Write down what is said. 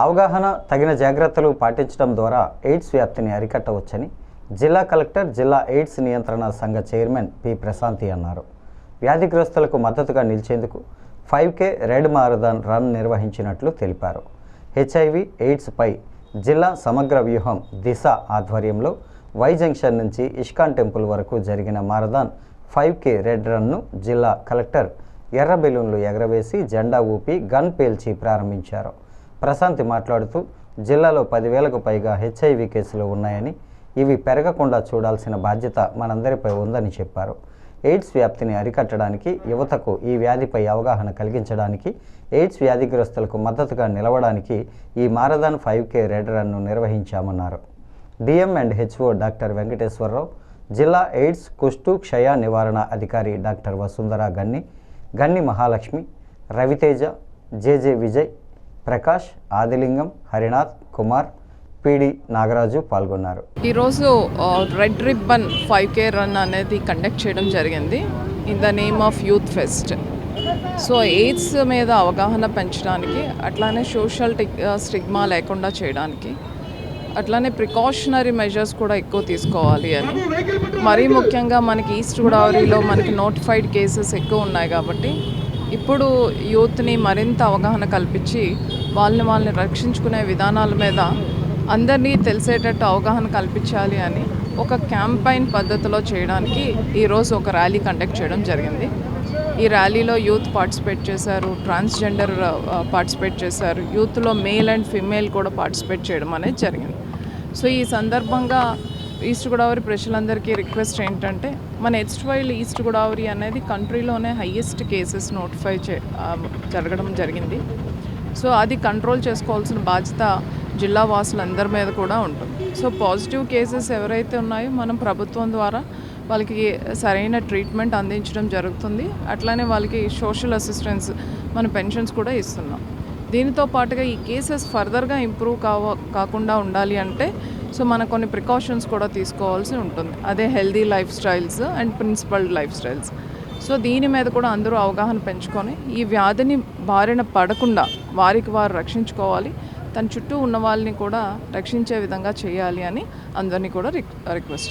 అవగాహన తగిన జాగ్రత్తలు పాటించడం ద్వారా ఎయిడ్స్ వ్యాప్తిని అరికట్టవచ్చని జిల్లా కలెక్టర్ జిల్లా ఎయిడ్స్ నియంత్రణ సంఘ చైర్మన్ పి. ప్రశాంతి అన్నారు. వ్యాధిగ్రస్తులకు మద్దతుగా నిలిచేందుకు five K red marathon run నిర్వహించినట్లు తెలిపారు. హెచ్ఐవి ఎయిడ్స్పై జిల్లా సమగ్ర వ్యూహం దిశ ఆధ్వర్యంలో వై జంక్షన్ నుంచి ఇష్కాన్ టెంపుల్ వరకు జరిగిన మారథాన్ ఫైవ్ కే రెడ్ రన్ను జిల్లా కలెక్టర్ ఎర్ర బెలూన్లు ఎగరవేసి జెండా ఊపి గన్ పేల్చి ప్రారంభించారు. ప్రశాంతి మాట్లాడుతూ జిల్లాలో పదివేలకు పైగా హెచ్ఐవి కేసులు ఉన్నాయని ఇవి పెరగకుండా చూడాల్సిన బాధ్యత మనందరిపై ఉందని చెప్పారు. ఎయిడ్స్ వ్యాప్తిని అరికట్టడానికి యువతకు ఈ వ్యాధిపై అవగాహన కలిగించడానికి ఎయిడ్స్ వ్యాధిగ్రస్తులకు మద్దతుగా నిలవడానికి ఈ మారథాన్ ఫైవ్ కే రెడ్ రన్ను నిర్వహించామన్నారు. DM and HO doctor Venkateswararao జిల్లా ఎయిడ్స్ కుష్టు క్షయ నివారణ అధికారి doctor Vasundhara Ganni Ganni Mahalakshmi Raviteja J J Vijay Prakash Adilingam Harinath Kumar PD Nagaraju పాల్గొన్నారు. ఈరోజు red ribbon five K run అనేది కండక్ట్ చేయడం జరిగింది. In the name of youth fest so AIDS మీద అవగాహన పెంచడానికి అట్లానే సోషల్ స్టిగ్మా లేకుండా చేయడానికి అట్లానే ప్రికాషనరీ మెజర్స్ కూడా ఎక్కువ తీసుకోవాలి అని. మరీ ముఖ్యంగా మనకి ఈస్ట్ గోదావరిలో మనకి నోటిఫైడ్ కేసెస్ ఎక్కువ ఉన్నాయి కాబట్టి ఇప్పుడు యూత్ని మరింత అవగాహన కల్పించి వాళ్ళని వాళ్ళని రక్షించుకునే విధానాల మీద అందరినీ తెలిసేటట్టు అవగాహన కల్పించాలి అని ఒక క్యాంపైన్ పద్ధతిలో చేయడానికి ఈరోజు ఒక ర్యాలీ కండక్ట్ చేయడం జరిగింది. ఈ ర్యాలీలో యూత్ పార్టిసిపేట్ చేశారు ట్రాన్స్జెండర్ పార్టిసిపేట్ చేశారు యూత్లో మేల్ అండ్ ఫిమేల్ కూడా పార్టిసిపేట్ చేయడం అనేది జరిగింది. సో ఈ సందర్భంగా ఈస్ట్ గోదావరి ప్రజలందరికీ రిక్వెస్ట్ ఏంటంటే మన ఎస్ట్వైల్ ఈస్ట్ గోదావరి అనేది కంట్రీలోనే హయ్యెస్ట్ కేసెస్ నోటిఫై చే జరగడం జరిగింది. సో అది కంట్రోల్ చేసుకోవాల్సిన బాధ్యత జిల్లా వాసులందరి మీద కూడా ఉంటుంది. సో పాజిటివ్ కేసెస్ ఎవరైతే ఉన్నాయో మనం ప్రభుత్వం ద్వారా వాళ్ళకి సరైన ట్రీట్మెంట్ అందించడం జరుగుతుంది. అట్లానే వాళ్ళకి సోషల్ అసిస్టెన్స్ మన పెన్షన్స్ కూడా ఇస్తున్నాం. దీనితో పాటుగా ఈ కేసెస్ ఫర్దర్గా ఇంప్రూవ్ కావ కాకుండా ఉండాలి అంటే సో మనం కొన్ని ప్రికాషన్స్ కూడా తీసుకోవాల్సి ఉంటుంది. అదే healthy life styles and principled life styles. So దీని మీద కూడా అందరూ అవగాహన పెంచుకొని ఈ వ్యాధిని బారిన పడకుండా వారికి వారు రక్షించుకోవాలి. తన చుట్టూ ఉన్న వాళ్ళని కూడా రక్షించే విధంగా చేయాలి అని అందరినీ కూడా రిక్ రిక్వెస్ట్ చేస్తాను